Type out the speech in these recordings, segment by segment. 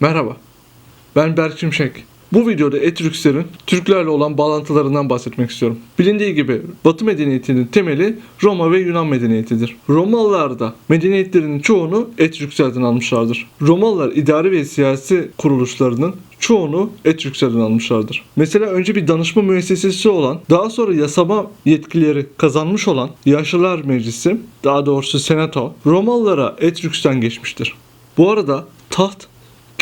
Merhaba, ben Berk Şimşek. Bu videoda Etrükslerin Türklerle olan bağlantılarından bahsetmek istiyorum. Bilindiği gibi Batı medeniyetinin temeli Roma ve Yunan medeniyetidir. Romalılar da medeniyetlerinin çoğunu Etrükslerden almışlardır. Romalılar idari ve siyasi kuruluşlarının çoğunu Etrükslerden almışlardır. Mesela önce bir danışma müessesesi olan, daha sonra yasama yetkileri kazanmış olan Yaşlılar Meclisi, daha doğrusu Senato, Romalılara Etrüks'ten geçmiştir. Bu arada taht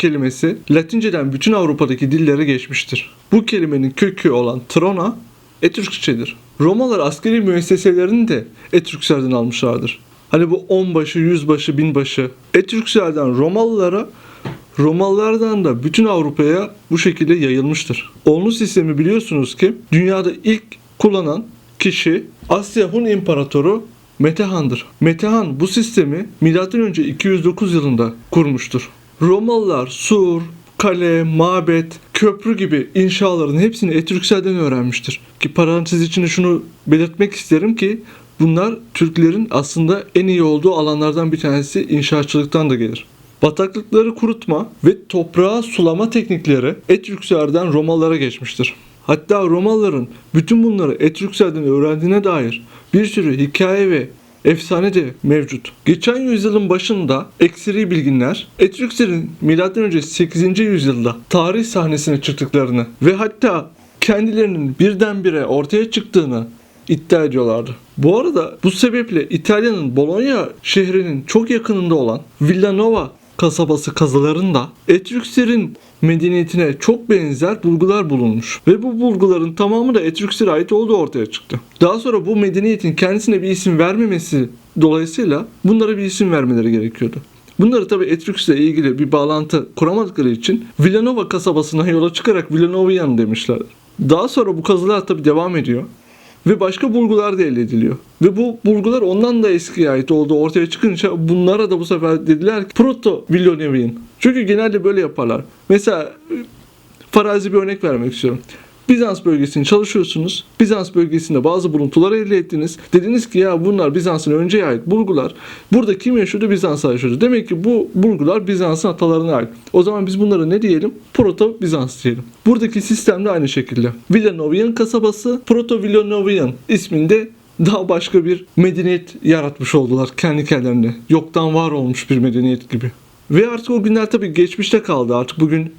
kelimesi Latinceden bütün Avrupa'daki dillere geçmiştir. Bu kelimenin kökü olan trona Etrüskçedir. Romalılar askeri müesseselerini de Etrükslerden almışlardır. Hani bu onbaşı, yüzbaşı, binbaşı. Etrükslerden Romalılara, Romalılardan da bütün Avrupa'ya bu şekilde yayılmıştır. Onlu sistemi biliyorsunuz ki dünyada ilk kullanan kişi Asya Hun İmparatoru Metehan'dır. Metehan bu sistemi M.Ö. 209 yılında kurmuştur. Romalılar sur, kale, mabet, köprü gibi inşaların hepsini Etrükslerden öğrenmiştir. Ki parantez içinde şunu belirtmek isterim ki bunlar Türklerin aslında en iyi olduğu alanlardan bir tanesi inşaatçılıktan da gelir. Bataklıkları kurutma ve toprağı sulama teknikleri Etrükslerden Romalılara geçmiştir. Hatta Romalıların bütün bunları Etrükslerden öğrendiğine dair bir sürü hikaye ve efsane de mevcut. Geçen yüzyılın başında ekseri bilginler Etrükslerin M.Ö. 8. yüzyılda tarih sahnesine çıktıklarını ve hatta kendilerinin birdenbire ortaya çıktığını iddia ediyorlardı. Bu arada bu sebeple İtalya'nın Bologna şehrinin çok yakınında olan Villanova kasabası kazılarında Etrükslerin medeniyetine çok benzer bulgular bulunmuş. Ve bu bulguların tamamı da Etrüks'e ait olduğu ortaya çıktı. Daha sonra bu medeniyetin kendisine bir isim vermemesi dolayısıyla bunlara bir isim vermeleri gerekiyordu. Bunları tabi Etrüks'le ilgili bir bağlantı kuramadıkları için Villanova kasabasına yola çıkarak Villanovian demişler. Daha sonra bu kazılar tabi devam ediyor. Ve başka bulgular da elde ediliyor. Ve bu bulgular ondan da eskiye ait olduğu ortaya çıkınca bunlara da bu sefer dediler ki Proto Villeneuvian. Çünkü genelde böyle yaparlar. Mesela farazi bir örnek vermek istiyorum. Bizans bölgesini çalışıyorsunuz. Bizans bölgesinde bazı buluntular elde ettiniz. Dediniz ki ya bunlar Bizans'ın önceye ait bulgular. Burada kim yaşıyordu? Bizans yaşıyordu. Demek ki bu bulgular Bizans'ın atalarına ait. O zaman biz bunlara ne diyelim? Proto Bizans diyelim. Buradaki sistem de aynı şekilde. Villanovian kasabası Proto Villanovian isminde daha başka bir medeniyet yaratmış oldular kendi kendilerine. Yoktan var olmuş bir medeniyet gibi. Ve artık o günler tabii geçmişte kaldı. Artık bugün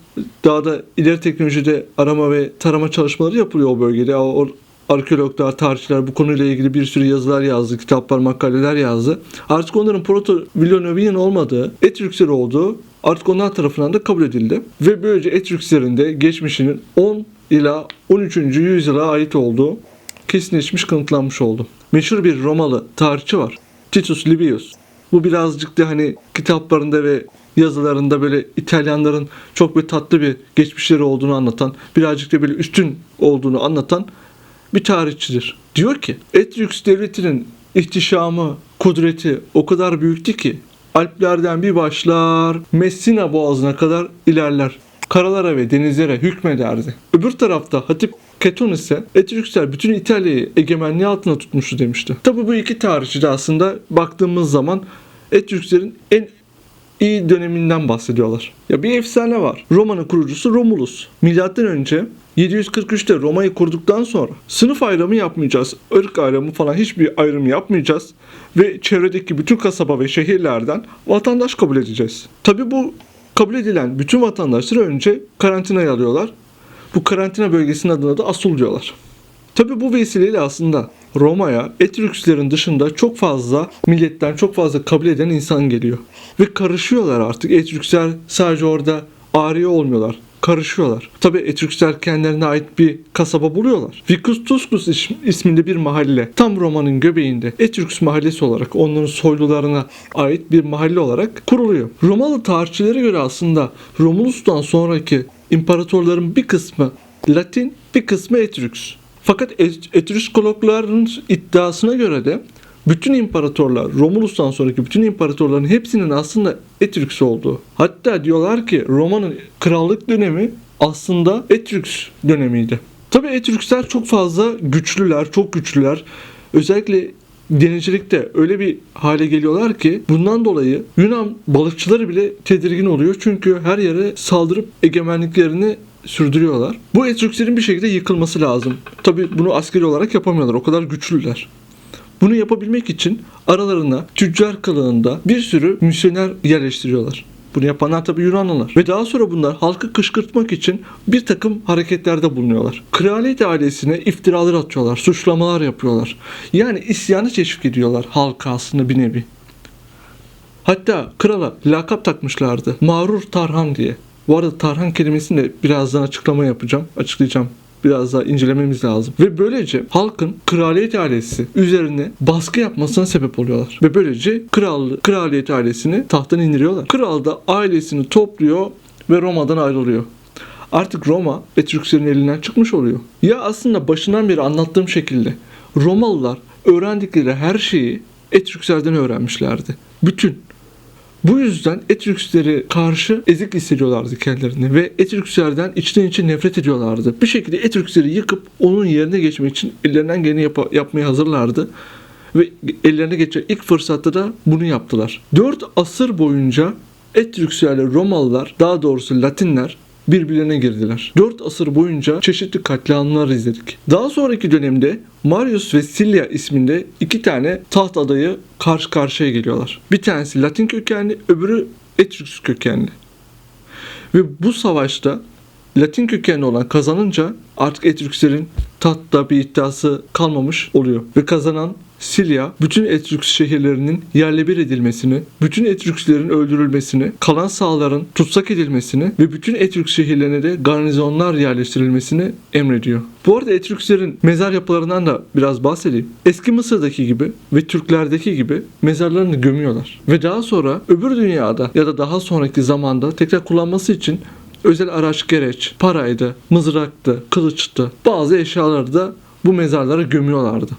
daha da ileri teknolojide arama ve tarama çalışmaları yapılıyor o bölgede. O, arkeologlar, tarihçiler bu konuyla ilgili bir sürü yazılar yazdı, kitaplar, makaleler yazdı. Artık onların proto Villanovian olmadığı, Etrüksler olduğu artık onlar tarafından da kabul edildi. Ve böylece Etrükslerin de geçmişinin 10 ila 13. yüzyıla ait olduğu kesinleşmiş kanıtlanmış oldu. Meşhur bir Romalı tarihçi var. Titus Livius. Bu birazcık da hani kitaplarında ve yazılarında böyle İtalyanların çok bir tatlı bir geçmişleri olduğunu anlatan, birazcık da böyle üstün olduğunu anlatan bir tarihçidir. Diyor ki Etrüks devletinin ihtişamı, kudreti o kadar büyüktü ki Alplerden bir başlar Messina boğazına kadar ilerler. Karalara ve denizlere hükmederdi. Öbür tarafta Hatip Keton ise Etrüksler bütün İtalya'yı egemenliği altına tutmuştu demişti. Tabi bu iki tarihçi de aslında baktığımız zaman Etrükslerin en iyi döneminden bahsediyorlar. Ya bir efsane var. Roma'nın kurucusu Romulus. Milattan önce 743'te Roma'yı kurduktan sonra sınıf ayrımı yapmayacağız. ırk ayrımı falan hiçbir ayrım yapmayacağız. Ve çevredeki bütün kasaba ve şehirlerden vatandaş kabul edeceğiz. Tabi bu kabul edilen bütün vatandaşları önce karantinaya alıyorlar. Bu karantina bölgesinin adına da Asul diyorlar. Tabi bu vesileyle aslında Roma'ya Etrükslerin dışında çok fazla milletten çok fazla kabul eden insan geliyor. Ve karışıyorlar artık. Etrüksler sadece orada ariye olmuyorlar. Karışıyorlar. Tabi Etrüksler kendilerine ait bir kasaba buluyorlar. Vicus Tuscus is- isminde bir mahalle tam Roma'nın göbeğinde Etrüks mahallesi olarak onların soylularına ait bir mahalle olarak kuruluyor. Romalı tarihçilere göre aslında Romulus'tan sonraki imparatorların bir kısmı Latin bir kısmı Etrüks. Fakat Et- Etrüskologların iddiasına göre de bütün imparatorlar, Romulus'tan sonraki bütün imparatorların hepsinin aslında Etrüks olduğu. Hatta diyorlar ki Roma'nın krallık dönemi aslında Etrüks dönemiydi. Tabi Etrüksler çok fazla güçlüler, çok güçlüler. Özellikle denizcilikte öyle bir hale geliyorlar ki bundan dolayı Yunan balıkçıları bile tedirgin oluyor. Çünkü her yere saldırıp egemenliklerini sürdürüyorlar. Bu Etrükslerin bir şekilde yıkılması lazım. Tabi bunu askeri olarak yapamıyorlar. O kadar güçlüler. Bunu yapabilmek için aralarına tüccar kılığında bir sürü misyoner yerleştiriyorlar. Bunu yapanlar tabi Yunanlılar. Ve daha sonra bunlar halkı kışkırtmak için bir takım hareketlerde bulunuyorlar. Kraliyet ailesine iftiralar atıyorlar, suçlamalar yapıyorlar. Yani isyanı teşvik ediyorlar halka aslında bir nevi. Hatta krala lakap takmışlardı. Mağrur Tarhan diye. Bu arada Tarhan kelimesini de birazdan açıklama yapacağım. Açıklayacağım. Biraz daha incelememiz lazım. Ve böylece halkın kraliyet ailesi üzerine baskı yapmasına sebep oluyorlar. Ve böylece krallı, kraliyet ailesini tahttan indiriyorlar. Kral da ailesini topluyor ve Roma'dan ayrılıyor. Artık Roma Etrükslerin elinden çıkmış oluyor. Ya aslında başından beri anlattığım şekilde Romalılar öğrendikleri her şeyi Etrükslerden öğrenmişlerdi. Bütün. Bu yüzden Etrüksleri karşı ezik hissediyorlardı kendilerini ve Etrükslerden içten içe nefret ediyorlardı. Bir şekilde Etrüksleri yıkıp onun yerine geçmek için ellerinden geleni yap- yapmaya hazırlardı. Ve ellerine geçen ilk fırsatta da bunu yaptılar. 4 asır boyunca Etrükslerle Romalılar, daha doğrusu Latinler birbirlerine girdiler. 4 asır boyunca çeşitli katliamlar izledik. Daha sonraki dönemde Marius ve Sillia isminde iki tane taht adayı karşı karşıya geliyorlar. Bir tanesi Latin kökenli, öbürü Etrüks kökenli. Ve bu savaşta Latin kökenli olan kazanınca artık Etrükslerin tahtta bir iddiası kalmamış oluyor. Ve kazanan Silya bütün Etrüks şehirlerinin yerle bir edilmesini, bütün Etrükslerin öldürülmesini, kalan sahaların tutsak edilmesini ve bütün Etrüks şehirlerine de garnizonlar yerleştirilmesini emrediyor. Bu arada Etrükslerin mezar yapılarından da biraz bahsedeyim. Eski Mısır'daki gibi ve Türklerdeki gibi mezarlarını gömüyorlar. Ve daha sonra öbür dünyada ya da daha sonraki zamanda tekrar kullanması için özel araç gereç, paraydı, mızraktı, kılıçtı, bazı eşyaları da bu mezarlara gömüyorlardı.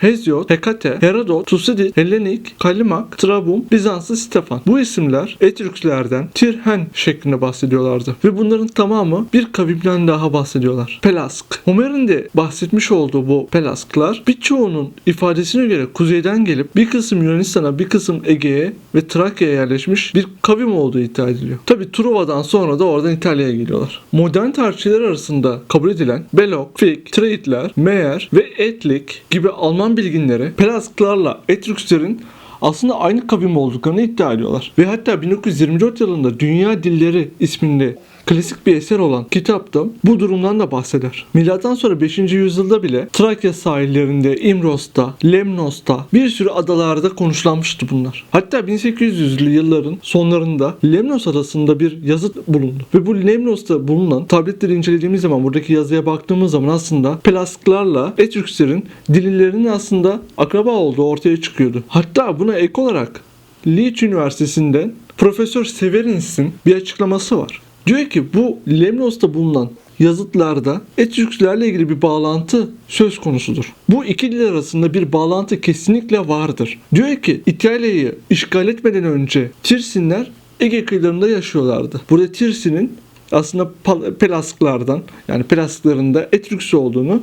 Hezyot, Hekate, Herodot, Tusidid, Helenik, Kalimak, Trabum, Bizanslı Stefan. Bu isimler Etrükslerden Tirhen şeklinde bahsediyorlardı. Ve bunların tamamı bir kavimden daha bahsediyorlar. Pelask. Homer'in de bahsetmiş olduğu bu Pelasklar birçoğunun ifadesine göre kuzeyden gelip bir kısım Yunanistan'a bir kısım Ege'ye ve Trakya'ya yerleşmiş bir kavim olduğu iddia ediliyor. Tabi Truva'dan sonra da oradan İtalya'ya geliyorlar. Modern tarihçiler arasında kabul edilen Belok, Fick, Treitler, Meyer ve Etlik gibi Alman bilginleri Pelasklarla Etrükslerin aslında aynı kavim olduklarını iddia ediyorlar. Ve hatta 1924 yılında Dünya Dilleri isminde klasik bir eser olan kitapta bu durumdan da bahseder. Milattan sonra 5. yüzyılda bile Trakya sahillerinde, İmros'ta, Lemnos'ta bir sürü adalarda konuşlanmıştı bunlar. Hatta 1800'lü yılların sonlarında Lemnos adasında bir yazıt bulundu. Ve bu Lemnos'ta bulunan tabletleri incelediğimiz zaman buradaki yazıya baktığımız zaman aslında Pelasklarla Etrükslerin dillerinin aslında akraba olduğu ortaya çıkıyordu. Hatta buna ek olarak Leeds Üniversitesi'nden Profesör Severins'in bir açıklaması var. Diyor ki bu Lemnos'ta bulunan yazıtlarda Etrükslerle ilgili bir bağlantı söz konusudur. Bu iki dil arasında bir bağlantı kesinlikle vardır. Diyor ki İtalya'yı işgal etmeden önce Tirsinler Ege kıyılarında yaşıyorlardı. Burada Tirsin'in aslında Pelasklardan yani Pelaskların da Etrüks olduğunu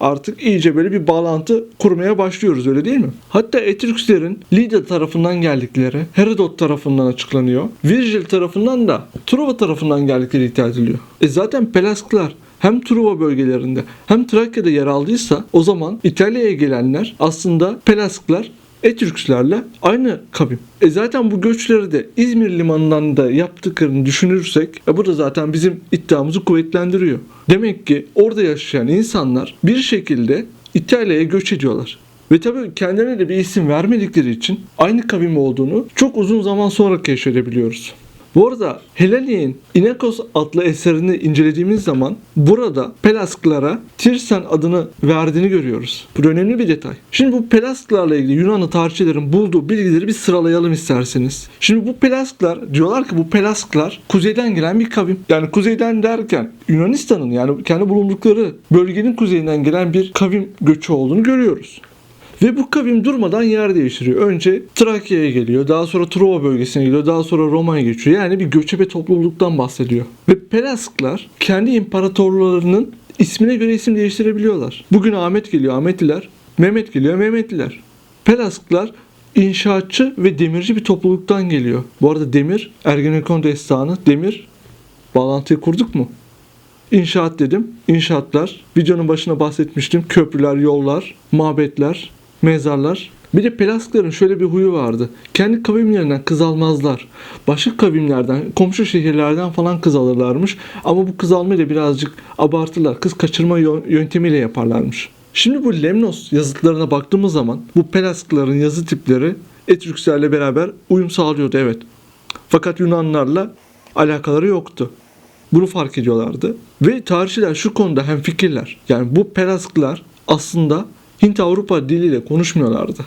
artık iyice böyle bir bağlantı kurmaya başlıyoruz öyle değil mi? Hatta Etrükslerin Lidya tarafından geldikleri Herodot tarafından açıklanıyor. Virgil tarafından da Truva tarafından geldikleri iddia ediliyor. E zaten Pelasklar hem Truva bölgelerinde hem Trakya'da yer aldıysa o zaman İtalya'ya gelenler aslında Pelasklar Etrükslerle aynı kavim. E zaten bu göçleri de İzmir limanından da yaptıklarını düşünürsek e bu da zaten bizim iddiamızı kuvvetlendiriyor. Demek ki orada yaşayan insanlar bir şekilde İtalya'ya göç ediyorlar. Ve tabii kendilerine de bir isim vermedikleri için aynı kavim olduğunu çok uzun zaman sonra keşfedebiliyoruz. Bu arada Helalik'in İnekos adlı eserini incelediğimiz zaman burada Pelasklara Tirsen adını verdiğini görüyoruz. Bu önemli bir detay. Şimdi bu Pelasklarla ilgili Yunanlı tarihçilerin bulduğu bilgileri bir sıralayalım isterseniz. Şimdi bu Pelasklar diyorlar ki bu Pelasklar kuzeyden gelen bir kavim. Yani kuzeyden derken Yunanistan'ın yani kendi bulundukları bölgenin kuzeyinden gelen bir kavim göçü olduğunu görüyoruz. Ve bu kavim durmadan yer değiştiriyor. Önce Trakya'ya geliyor, daha sonra Truva bölgesine geliyor, daha sonra Roma'ya geçiyor. Yani bir göçebe topluluktan bahsediyor. Ve Pelasklar kendi imparatorlarının ismine göre isim değiştirebiliyorlar. Bugün Ahmet geliyor, Ahmetliler. Mehmet geliyor, Mehmetliler. Pelasglar inşaatçı ve demirci bir topluluktan geliyor. Bu arada demir, Ergenekon destanı, demir bağlantıyı kurduk mu? İnşaat dedim. İnşaatlar. Videonun başına bahsetmiştim. Köprüler, yollar, mabetler, mezarlar. Bir de Pelaskların şöyle bir huyu vardı. Kendi kavimlerinden kız almazlar. Başka kavimlerden, komşu şehirlerden falan kız alırlarmış. Ama bu kız almayı da birazcık abartırlar. Kız kaçırma yö- yöntemiyle yaparlarmış. Şimdi bu Lemnos yazıtlarına baktığımız zaman bu Pelaskların yazı tipleri Etrükslerle beraber uyum sağlıyordu evet. Fakat Yunanlarla alakaları yoktu. Bunu fark ediyorlardı. Ve tarihçiler şu konuda hemfikirler. Yani bu Pelasklar aslında Hint-Avrupa diliyle konuşmuyorlardı.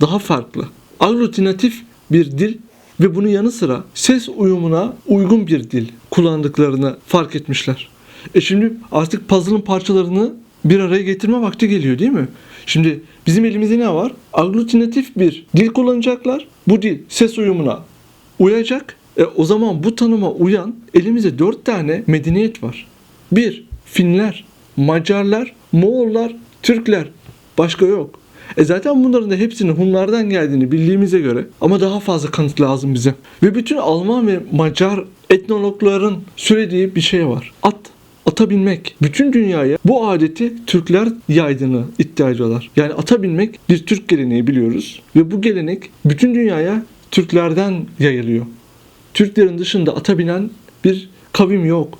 Daha farklı. Aglutinatif bir dil ve bunun yanı sıra ses uyumuna uygun bir dil kullandıklarını fark etmişler. E şimdi artık puzzle'ın parçalarını bir araya getirme vakti geliyor değil mi? Şimdi bizim elimizde ne var? Aglutinatif bir dil kullanacaklar. Bu dil ses uyumuna uyacak. E, o zaman bu tanıma uyan elimizde dört tane medeniyet var. Bir, Finler, Macarlar, Moğollar, Türkler. Başka yok. E zaten bunların da hepsinin Hunlardan geldiğini bildiğimize göre ama daha fazla kanıt lazım bize. Ve bütün Alman ve Macar etnologların söylediği bir şey var. At, ata binmek. Bütün dünyaya bu adeti Türkler yaydığını iddia ediyorlar. Yani ata binmek bir Türk geleneği biliyoruz. Ve bu gelenek bütün dünyaya Türklerden yayılıyor. Türklerin dışında ata binen bir kavim yok.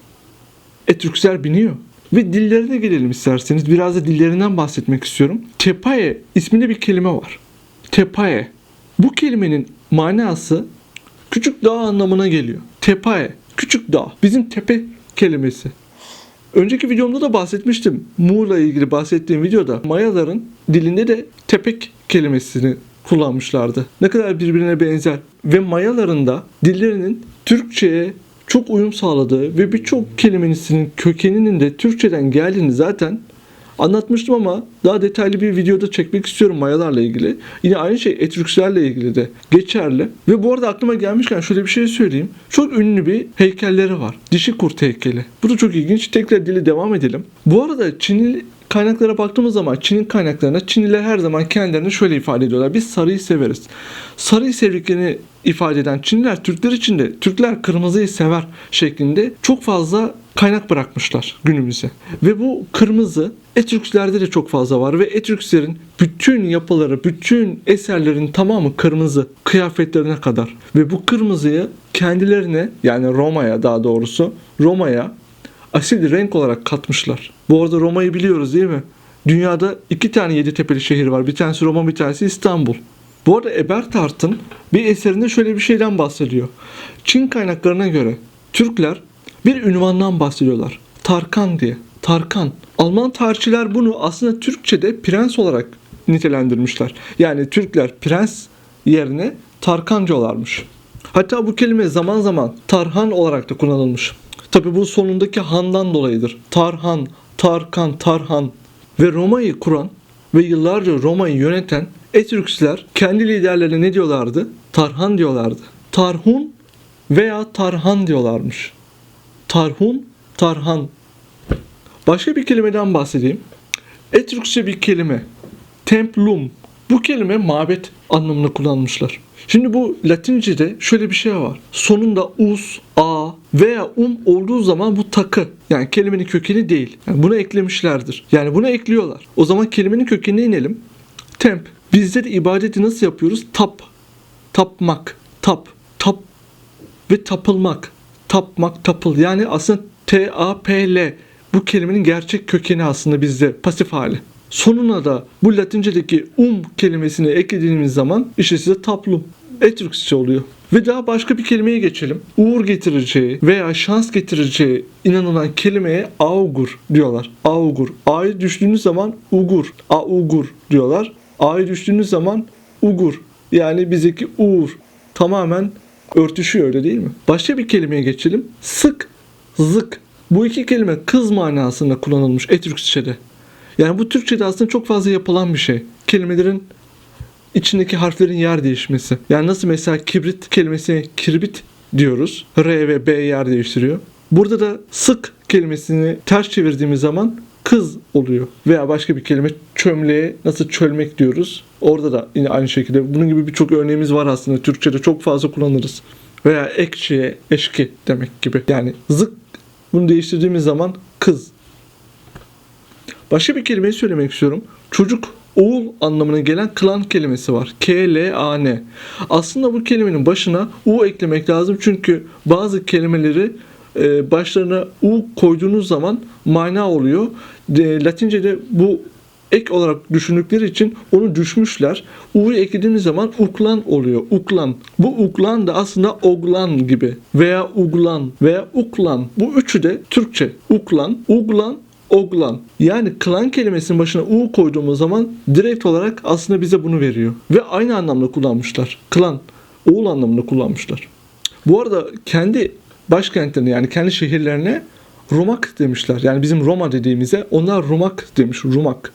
Etrüksler biniyor. Ve dillerine gelelim isterseniz. Biraz da dillerinden bahsetmek istiyorum. Tepaye isminde bir kelime var. Tepaye. Bu kelimenin manası küçük dağ anlamına geliyor. Tepaye. Küçük dağ. Bizim tepe kelimesi. Önceki videomda da bahsetmiştim. Muğla ilgili bahsettiğim videoda Mayaların dilinde de tepek kelimesini kullanmışlardı. Ne kadar birbirine benzer. Ve Mayaların da dillerinin Türkçe'ye çok uyum sağladığı ve birçok kelimesinin kökeninin de Türkçeden geldiğini zaten anlatmıştım ama daha detaylı bir videoda çekmek istiyorum Mayalarla ilgili. Yine aynı şey Etrükslerle ilgili de geçerli. Ve bu arada aklıma gelmişken şöyle bir şey söyleyeyim. Çok ünlü bir heykelleri var. Dişi kurt heykeli. Bu da çok ilginç. Tekrar dili devam edelim. Bu arada Çinli kaynaklara baktığımız zaman Çin'in kaynaklarına Çinliler her zaman kendilerini şöyle ifade ediyorlar. Biz sarıyı severiz. Sarıyı sevdiklerini ifade eden Çinliler Türkler için de Türkler kırmızıyı sever şeklinde çok fazla kaynak bırakmışlar günümüze. Ve bu kırmızı Etrüklerde de çok fazla var ve Etrükslerin bütün yapıları, bütün eserlerin tamamı kırmızı kıyafetlerine kadar. Ve bu kırmızıyı kendilerine yani Roma'ya daha doğrusu Roma'ya asil renk olarak katmışlar. Bu arada Roma'yı biliyoruz değil mi? Dünyada iki tane yedi tepeli şehir var. Bir tanesi Roma, bir tanesi İstanbul. Bu arada Eberhard'ın bir eserinde şöyle bir şeyden bahsediyor. Çin kaynaklarına göre Türkler bir ünvandan bahsediyorlar. Tarkan diye. Tarkan. Alman tarihçiler bunu aslında Türkçe'de prens olarak nitelendirmişler. Yani Türkler prens yerine Tarkan diyorlarmış. Hatta bu kelime zaman zaman Tarhan olarak da kullanılmış. Tabi bu sonundaki handan dolayıdır. Tarhan, Tarkan, Tarhan ve Roma'yı kuran ve yıllarca Roma'yı yöneten Etrüksler kendi liderlerine ne diyorlardı? Tarhan diyorlardı. Tarhun veya Tarhan diyorlarmış. Tarhun, Tarhan. Başka bir kelimeden bahsedeyim. Etrükçe bir kelime. Templum. Bu kelime mabet anlamında kullanmışlar. Şimdi bu Latince'de şöyle bir şey var. Sonunda us, a veya um olduğu zaman bu takı. Yani kelimenin kökeni değil. Yani bunu eklemişlerdir. Yani bunu ekliyorlar. O zaman kelimenin kökenine inelim. Temp. Bizde de ibadeti nasıl yapıyoruz? Tap. Tapmak. Tap. Tap ve tapılmak. Tapmak, tapıl. Yani aslında T-A-P-L. Bu kelimenin gerçek kökeni aslında bizde pasif hali. Sonuna da bu Latince'deki um kelimesini eklediğimiz zaman işte size taplum. Etrüksçe oluyor. Ve daha başka bir kelimeye geçelim. Uğur getireceği veya şans getireceği inanılan kelimeye augur diyorlar. Augur. A'yı düştüğünüz zaman ugur. Augur diyorlar. A'yı düştüğünüz zaman ugur. Yani bizdeki uğur tamamen örtüşüyor öyle değil mi? Başka bir kelimeye geçelim. Sık, zık. Bu iki kelime kız manasında kullanılmış Etrüksçe'de. Yani bu Türkçe'de aslında çok fazla yapılan bir şey. Kelimelerin içindeki harflerin yer değişmesi. Yani nasıl mesela kibrit kelimesine kirbit diyoruz. R ve B yer değiştiriyor. Burada da sık kelimesini ters çevirdiğimiz zaman kız oluyor. Veya başka bir kelime çömleğe nasıl çölmek diyoruz. Orada da yine aynı şekilde bunun gibi birçok örneğimiz var aslında. Türkçe'de çok fazla kullanırız. Veya ekşiye eşki demek gibi. Yani zık bunu değiştirdiğimiz zaman kız. Başka bir kelimeyi söylemek istiyorum. Çocuk oğul anlamına gelen klan kelimesi var. K-L-A-N. Aslında bu kelimenin başına U eklemek lazım çünkü bazı kelimeleri e, başlarına U koyduğunuz zaman mana oluyor. E, Latince'de bu ek olarak düşündükleri için onu düşmüşler. U'yu eklediğimiz zaman uklan oluyor. Uklan. Bu uklan da aslında oglan gibi veya uglan veya uklan. Bu üçü de Türkçe. Uklan, uglan, oglan. Yani klan kelimesinin başına u koyduğumuz zaman direkt olarak aslında bize bunu veriyor. Ve aynı anlamda kullanmışlar. Klan, oğul anlamında kullanmışlar. Bu arada kendi başkentlerine yani kendi şehirlerine Rumak demişler. Yani bizim Roma dediğimize onlar Rumak demiş. Rumak.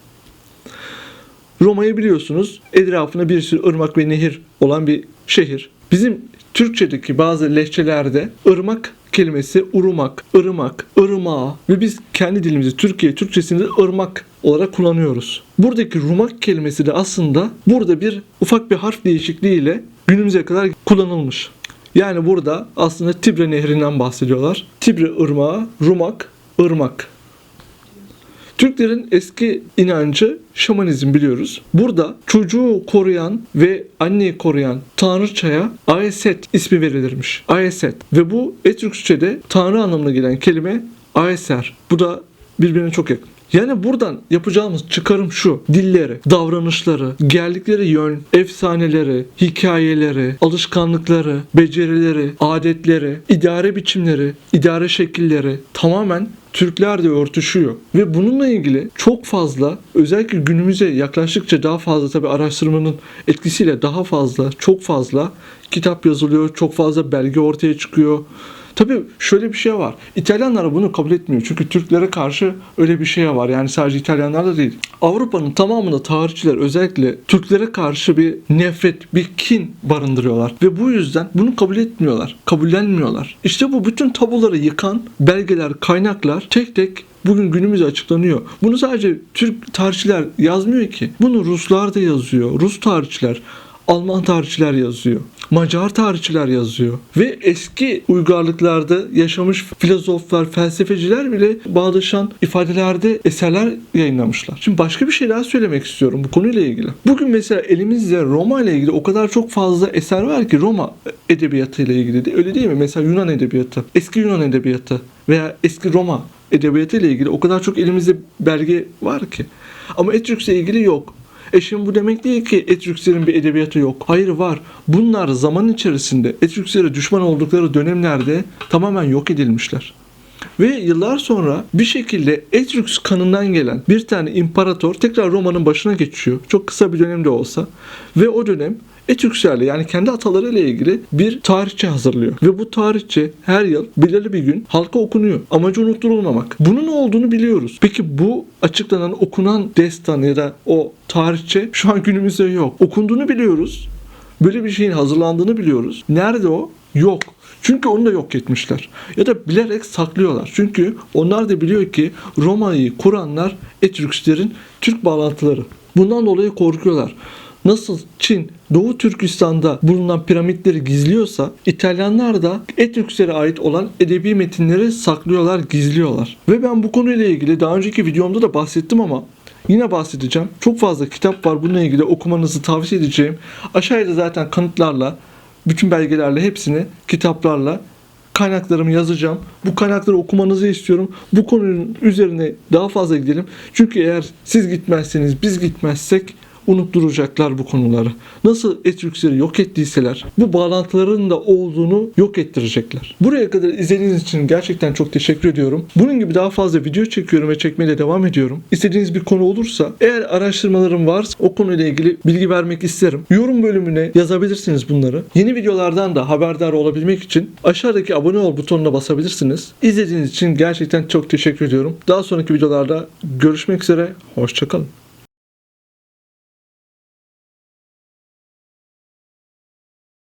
Roma'yı biliyorsunuz etrafında bir sürü ırmak ve nehir olan bir şehir. Bizim Türkçedeki bazı lehçelerde ırmak kelimesi urumak, ırmak, ırmağa ve biz kendi dilimizde Türkiye Türkçesinde ırmak olarak kullanıyoruz. Buradaki rumak kelimesi de aslında burada bir ufak bir harf değişikliğiyle günümüze kadar kullanılmış. Yani burada aslında Tibre Nehri'nden bahsediyorlar. Tibre ırmağı, rumak, ırmak. Türklerin eski inancı şamanizm biliyoruz. Burada çocuğu koruyan ve anneyi koruyan tanrıçaya Aeset ismi verilirmiş. Aeset ve bu Etrüksçe'de tanrı anlamına gelen kelime Aeser. Bu da birbirine çok yakın. Yani buradan yapacağımız çıkarım şu. Dilleri, davranışları, geldikleri yön, efsaneleri, hikayeleri, alışkanlıkları, becerileri, adetleri, idare biçimleri, idare şekilleri tamamen Türkler de örtüşüyor. Ve bununla ilgili çok fazla özellikle günümüze yaklaştıkça daha fazla tabi araştırmanın etkisiyle daha fazla çok fazla kitap yazılıyor. Çok fazla belge ortaya çıkıyor. Tabii şöyle bir şey var. İtalyanlar bunu kabul etmiyor. Çünkü Türklere karşı öyle bir şey var. Yani sadece İtalyanlarda değil. Avrupa'nın tamamında tarihçiler özellikle Türklere karşı bir nefret, bir kin barındırıyorlar. Ve bu yüzden bunu kabul etmiyorlar. Kabullenmiyorlar. İşte bu bütün tabuları yıkan belgeler, kaynaklar tek tek bugün günümüzde açıklanıyor. Bunu sadece Türk tarihçiler yazmıyor ki. Bunu Ruslar da yazıyor. Rus tarihçiler, Alman tarihçiler yazıyor. Macar tarihçiler yazıyor. Ve eski uygarlıklarda yaşamış filozoflar, felsefeciler bile bağdaşan ifadelerde eserler yayınlamışlar. Şimdi başka bir şey daha söylemek istiyorum bu konuyla ilgili. Bugün mesela elimizde Roma ile ilgili o kadar çok fazla eser var ki Roma edebiyatı ile ilgili de öyle değil mi? Mesela Yunan edebiyatı, eski Yunan edebiyatı veya eski Roma edebiyatı ile ilgili o kadar çok elimizde belge var ki. Ama Etrüks'le ilgili yok. E şimdi bu demek değil ki Etrükslerin bir edebiyatı yok. Hayır var. Bunlar zaman içerisinde Etrükslere düşman oldukları dönemlerde tamamen yok edilmişler. Ve yıllar sonra bir şekilde Etrüks kanından gelen bir tane imparator tekrar Roma'nın başına geçiyor. Çok kısa bir dönemde olsa. Ve o dönem Etrükslerle yani kendi atalarıyla ilgili bir tarihçe hazırlıyor. Ve bu tarihçe her yıl belirli bir gün halka okunuyor. Amacı unutturulmamak. Bunun olduğunu biliyoruz. Peki bu açıklanan okunan destan ya da o tarihçe şu an günümüzde yok. Okunduğunu biliyoruz. Böyle bir şeyin hazırlandığını biliyoruz. Nerede o? Yok. Çünkü onu da yok etmişler. Ya da bilerek saklıyorlar. Çünkü onlar da biliyor ki Roma'yı kuranlar Etrükslerin Türk bağlantıları. Bundan dolayı korkuyorlar. Nasıl Çin, Doğu Türkistan'da bulunan piramitleri gizliyorsa İtalyanlar da Etrüklere ait olan edebi metinleri saklıyorlar, gizliyorlar. Ve ben bu konuyla ilgili daha önceki videomda da bahsettim ama Yine bahsedeceğim. Çok fazla kitap var bununla ilgili okumanızı tavsiye edeceğim. Aşağıda zaten kanıtlarla, bütün belgelerle hepsini kitaplarla kaynaklarımı yazacağım. Bu kaynakları okumanızı istiyorum. Bu konunun üzerine daha fazla gidelim. Çünkü eğer siz gitmezseniz, biz gitmezsek unutturacaklar bu konuları. Nasıl Etrüksleri yok ettiyseler bu bağlantıların da olduğunu yok ettirecekler. Buraya kadar izlediğiniz için gerçekten çok teşekkür ediyorum. Bunun gibi daha fazla video çekiyorum ve çekmeye de devam ediyorum. İstediğiniz bir konu olursa eğer araştırmalarım varsa o konuyla ilgili bilgi vermek isterim. Yorum bölümüne yazabilirsiniz bunları. Yeni videolardan da haberdar olabilmek için aşağıdaki abone ol butonuna basabilirsiniz. İzlediğiniz için gerçekten çok teşekkür ediyorum. Daha sonraki videolarda görüşmek üzere. Hoşçakalın.